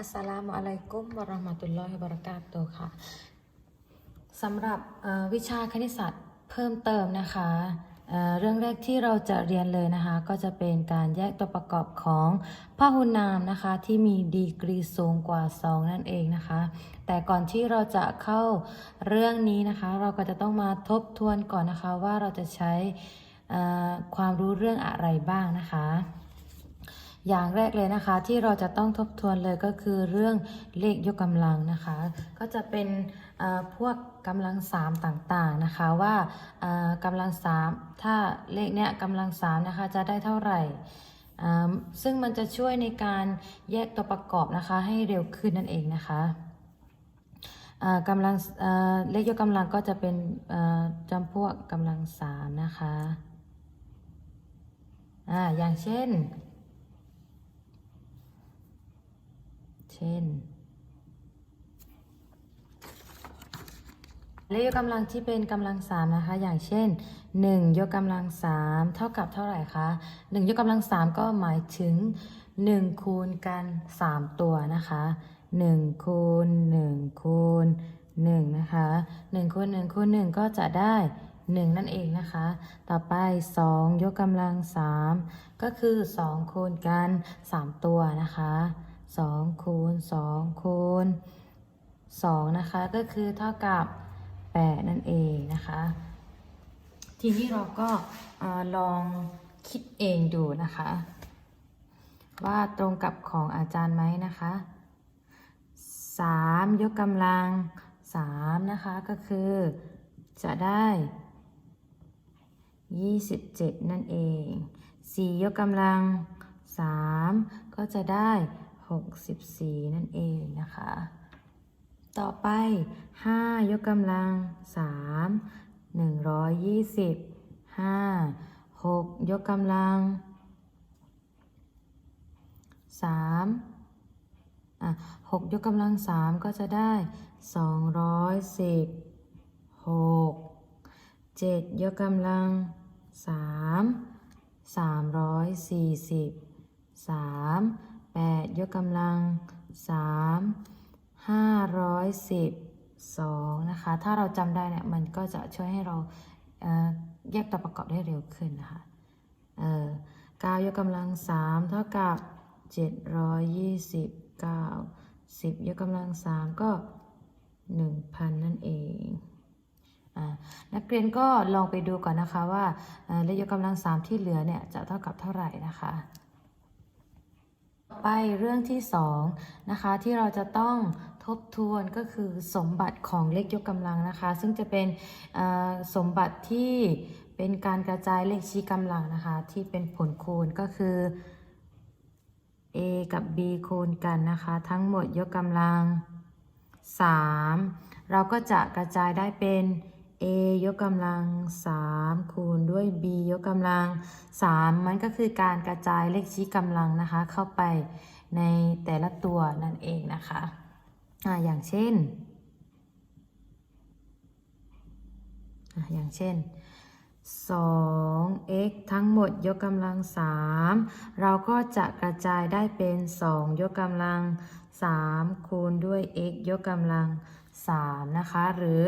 อัสสลามุอะลัยกุมวะราะห์มะตุลลอฮิวะบะเราะกาตุค่ะสำหรับวิชาคณิตศาสตร์เพิ่มเติมนะคะเเรื่องแรกที่เราจะเรียนเลยนะคะ ก็จะเป็นการแยกตัวประกอบของพหุนามนะคะ ที่มีดีกรีสูงกว่า 2 นั่นเองนะคะ แต่ก่อนที่เราจะเข้าเรื่องนี้นะคะ เราก็จะต้องมาทบทวนก่อนนะคะว่าเราจะใช้ความรู้เรื่องอะไรบ้างนะคะ อย่างแรกเลยนะคะ ที่เราจะต้องทบทวนเลยก็คือเรื่องเลขยกกำลังนะคะ ก็จะเป็นพวกกำลังสามต่างๆนะคะว่ากำลังสามถ้าเลขเนี้ยกำลังสามนะคะจะได้เท่าไหร่ซึ่งมันจะช่วยในการแยกตัวประกอบนะคะให้เร็วขึ้นนั่นเองนะคะกำลังเลขยกกำลังก็จะเป็นจำพวกกำลังสามนะคะออย่างเช่น ช่นเลขยกกำลังที่เป็นกำลังสามนะคะ อย่างเช่น 1 ยกกำลังสามเท่ากับเท่าไหร่คะ 1 ยกกำลังสามก็หมายถึง 1 คูณกัน 3 ตัวนะคะ1คูณ1คูณ1นะคะ1คูณ1คูณ1ก็จะได้ 1 นั่นเองนะคะ ต่อไป 2 ยกกำลัง 3 ก็คือ 2 คูณกัน 3 ตัวนะคะ 2คูณ2คูณ2นะคะก็คือเท่ากับ 8 นั่นเองนะคะ ทีนี้เราก็อลองคิดเองดูนะคะ ว่าตรงกับของอาจารย์ไหมนะคะ 3 ยกกำลัง 3 นะคะก็คือจะได้ 27 นั่นเอง 4 ยกกำลัง 3 ก็จะได้ 64 นั่นเองนะคะ ต่อไป 5 ยกกำลัง 3 120 5 6 ยกกำลัง 3 อะ 6 ยกกำลัง 3 ก็จะได้ 210 6 7 ยกกำลัง 3 340 3 8 ยกกำลัง 3 512 นะคะ ถ้าเราจำได้เนี่ยมันก็จะช่วยให้เราเแยกตัวประกอบได้เร็วขึ้นนะคะเออ9ยกกำลัง 3 เท่ากับ 729 10 ยกกำลัง 3 ก็ 1,000 นั่นเองนักเรียนก็ลองไปดูก่อนนะคะว่าเอ่อเลขยกกำลัง 3 ที่เหลือเนี่ยจะเท่ากับเท่าไหร่นะคะ ไปเรื่องที่2นะคะที่เราจะต้องทบทวนก็คือสมบัติของเลขยกกำลังนะคะ ซึ่งจะเป็นสมบัติที่เป็นการกระจายเลขชี้กำลังนะคะที่เป็นผลคูณก็คือ a กับ b คูณกันนะคะ ทั้งหมดยกกำลัง 3 เราก็จะกระจายได้เป็น a ยกกำลัง 3 ด้วย b ยกกำลัง 3 มันก็คือการกระจายเลขชี้กำลังนะคะ เข้าไปในแต่ละตัวนั่นเองนะคะอ่าอย่างเช่นอ่าอย่างเช่น 2x ทั้งหมดยกกำลัง 3 เราก็จะกระจายได้เป็น 2 ยกกำลัง 3 คูณด้วย x ยกกำลัง 3 นะคะ หรือ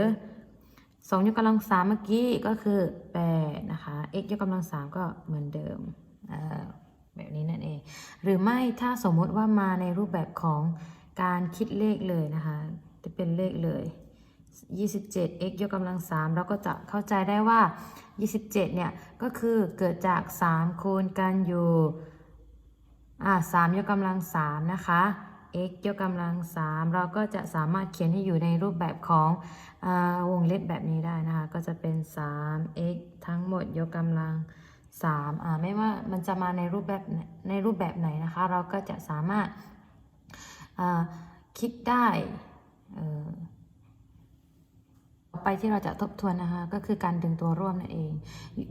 2ยกกำลัง3เมื่อกี้ก็คือ8นะคะ x ยกกำลัง3ก็เหมือนเดิมแบบนี้นั่นเอง หรือไม่ถ้าสมมติว่ามาในรูปแบบของการคิดเลขเลยนะคะ จะเป็นเลขเลย 27 x ยกกำลัง3เราก็จะเข้าใจได้ว่า 27 เนี่ย ก็คือเกิดจาก 3 คูณกันอยู่อ่า3ยกกำลัง3นะคะ x ยกกำลัง 3 เราก็จะสามารถเขียนให้อยู่ในรูปแบบของอวงเล็บแบบนี้ได้นะคะ ก็จะเป็น 3x ทั้งหมดยกกำลัง3อ่าไม่ว่ามันจะมาในรูปแบบในรูปแบบไหนนะคะ เราก็จะสามารถคิดได้ ไปที่เราจะทบทวนนะคะ ก็คือการดึงตัวร่วมนั่นเอง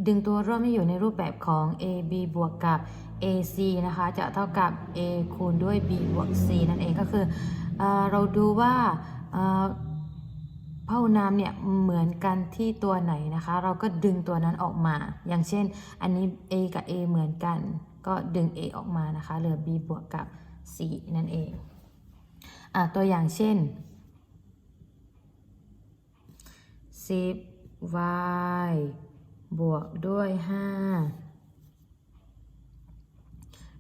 ดึงตัวร่วมให้อยู่ในรูปแบบของ AB บวกกับ AC นะคะ จะเท่ากับ A คูณด้วย B บวก C นั่นเองก็คือเอเราดูว่าเอ่อพหุนามเนี่ยเหมือนกันที่ตัวไหนนะคะ เราก็ดึงตัวนั้นออกมา อย่างเช่น อันนี้ A กับ A เหมือนกัน ก็ดึง A ออกมานะคะ เหลือ B บวกกับ C นั่นเองอตัวอย่างเช่น 10y บวกด้วย 5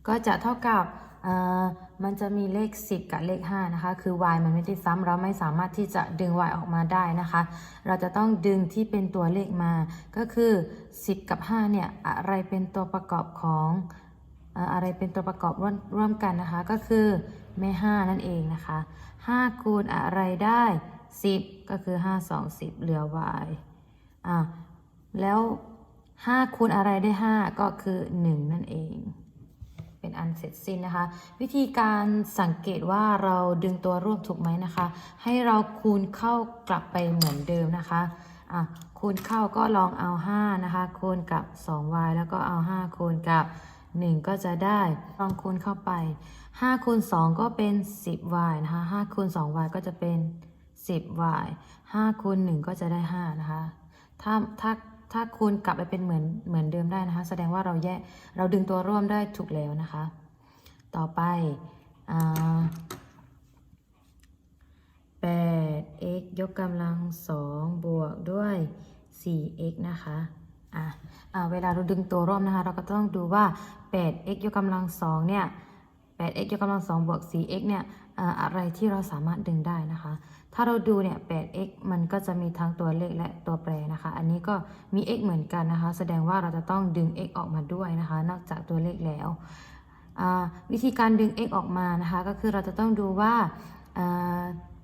ก็จะเท่ากับอ่อมันจะมีเลข 10 กับเลข 5 นะคะ คือ y มันไม่ได้ซ้ำเราไม่สามารถที่จะดึง y ออกมาได้นะคะ เราจะต้องดึงที่เป็นตัวเลขมา ก็คือ 10 กับ 5 เนี่ย อะไรเป็นตัวประกอบของอ่ออะไรเป็นตัวประกอบร่วมร่วมกันนะคะ ก็คือแม่ 5 นั่นเองนะคะ 5 คูณอะไรได้ 10 ก็คือ 5 2 10 เหลือ y อะแล้ว 5 คูณอะไรได้ 5 ก็คือ 1 นั่นเอง เป็นอันเสร็จสิ้นนะคะ วิธีการสังเกตว่าเราดึงตัวร่วมถูกไหมนะคะ ให้เราคูณเข้ากลับไปเหมือนเดิมนะคะอะคูณเข้าก็ลองเอา 5 นะคะ คูณกับ 2y แล้วก็เอา 5 คูณกับ 1 ก็จะได้ลองคูณเข้าไป 5 คูณ 2 ก็เป็น 10y นะคะ 5 คูณ 2y ก็จะเป็น 10y 5คูณ1ก็จะได้ 5 นะคะ ถ้าถ้าถ้าคูณกลับไปเป็นเหมือนเหมือนเดิมได้นะคะ แสดงว่าเราแยกเราดึงตัวร่วมได้ถูกแล้วนะคะ ต่อไปอ่า 8x ยกกำลัง 2 บวกด้วย 4x นะคะอะอ่าเวลาเราดึงตัวร่วมนะคะ เราก็ต้องดูว่า 8x ยกกำลัง 2 เนี่ย 8x ยกกำลัง2บวก 4x เนี่ยอะไรที่เราสามารถดึงได้นะคะ ถ้าเราดูเนี่ย 8x มันก็จะมีทั้งตัวเลขและตัวแปรนะคะ อันนี้ก็มี x เหมือนกันนะคะ แสดงว่าเราจะต้องดึง x ออกมาด้วยนะคะ นอกจากตัวเลขแล้ววิธีการดึง x ออกมานะคะ ก็คือเราจะต้องดูว่า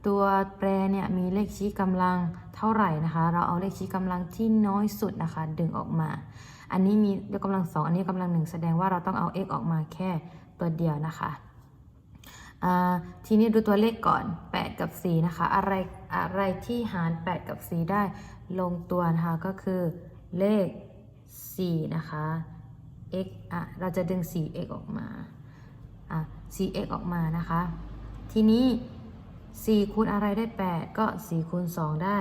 ตัวแปรเนี่ยมีเลขชี้กำลังเท่าไหร่นะคะ เราเอาเลขชี้กำลังที่น้อยสุดนะคะ ดึงออกมา อันนี้มียกกำลังสองอันนี้กำลังหนึ่งแสดงว่าเราต้องเอา x ออกมาแค่ ตัวเดียวนะคะอ่าทีนี้ดูตัวเลขก่อน 8 กับ 4 นะคะ อะไรอะไรที่หาร 8 กับ 4 ได้ลงตัวนะคะ ก็คือเลข 4 นะคะ x อะเราจะดึง 4x ออกมาอะ 4x ออกมานะคะ ทีนี้ 4 คูณอะไรได้ 8 ก็ 4 คูณ 2 ได้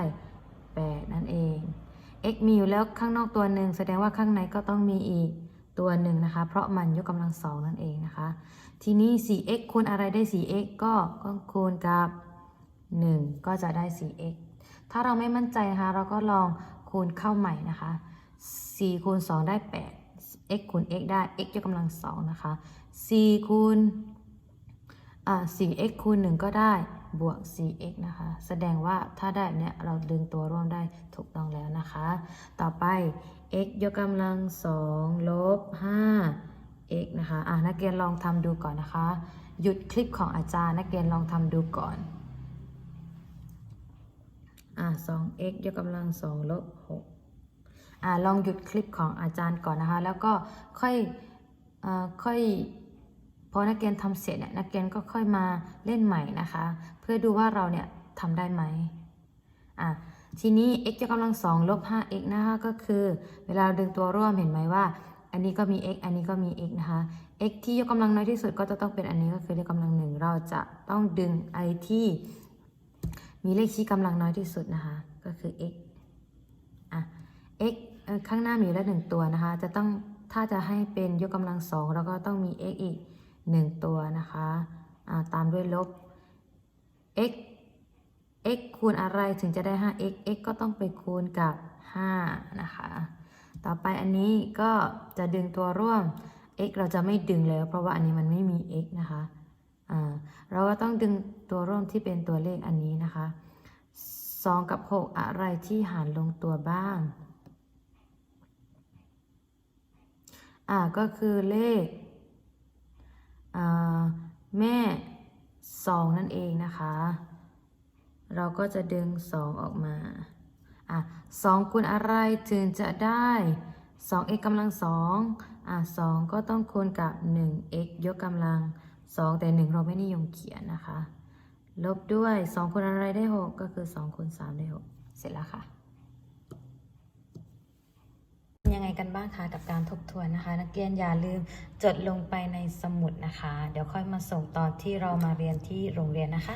8 นั่นเอง x มีอยู่แล้วข้างนอกตัวหนึ่งแสดงว่าข้างในก็ต้องมีอีก ตัวหนึ่งนะคะ เพราะมันยกกำลังสองนั่นเองนะคะ ทีนี้ 4x คูณอะไรได้ 4x ก็ก็คูณกับ 1 ก็จะได้ 4x ถ้าเราไม่มั่นใจนะคะ เราก็ลองคูณเข้าใหม่นะคะ 4 คูณ 2 ได้ 8 x คูณ x ได้ x ยกกำลังสองนะคะ 4 คูณอ่า 4x คูณ 1 ก็ได้บวก 4x นะคะ แสดงว่าถ้าได้เนี้ยเราดึงตัวร่วมได้ถูกต้องแล้วนะคะ ต่อไป x ยกกำลังสองลบ5 x นะคะอะนักเรียนลองทำดูก่อนนะคะ หยุดคลิปของอาจารย์นักเรียนลองทำดูก่อนอะ 2x ยกกำลังสองลบ6อะลองหยุดคลิปของอาจารย์ก่อนนะคะ แล้วก็ค่อยอ่อค่อยพอนักเรียนทำเสร็จเนี่ยนักเรียนก็ค่อยมาเล่นใหม่นะคะ เพื่อดูว่าเราเนี่ยทำได้ไหมอะ ทีนี้ x ยกกำลังสองลบ 5x นะคะก็คือ เวลาเราดึงตัวร่วมเห็นไหมว่า อันนี้ก็มี x อันนี้ก็มี x นะคะ x ที่ยกกำลังน้อยที่สุดก็จะต้องเป็นอันนี้ก็คือเลขกำลังหนึ่งเราจะต้องดึงไอที่ มีเลขชี้กำลังน้อยที่สุดนะคะ ก็คือ x อะ x ข้างหน้ามีอยู่แล้วหนึ่งตัวนะคะ จะต้องถ้าจะให้เป็นยกกำลังสองเราก็ต้องมี x อีกหนึ่งตัวนะคะ ตามด้วยลบ x x คูณอะไรถึงจะได้ 5x x ก็ต้องไปคูณกับ 5 นะคะ ต่อไปอันนี้ก็จะดึงตัวร่วม x เราจะไม่ดึงแล้ว เพราะว่าอันนี้มันไม่มี x นะคะเราก็ต้องดึงตัวร่วมที่เป็นตัวเลขอันนี้นะคะ 2 กับ 6 อะไรที่หารลงตัวบ้าง อ่าก็คือเลขอ่าแม่ 2 นั่นเองนะคะ เราก็จะดึง2ออกมา อะ2คูณอะไรถึงจะได้ 2x กำลัง2อะ2ก็ต้องคูณกับ 1x ยกกำลัง2แต่1เราไม่นิยมเขียนนะคะ ลบด้วย2คูณอะไรได้6ก็คือ2คูณ3ได้6เสร็จแล้วค่ะยังไงกันบ้างคะกับการทบทวนนะคะ นักเรียนอย่าลืมจดลงไปในสมุดนะคะ เดี๋ยวค่อยมาส่งตอนที่เรามาเรียนที่โรงเรียนนะคะ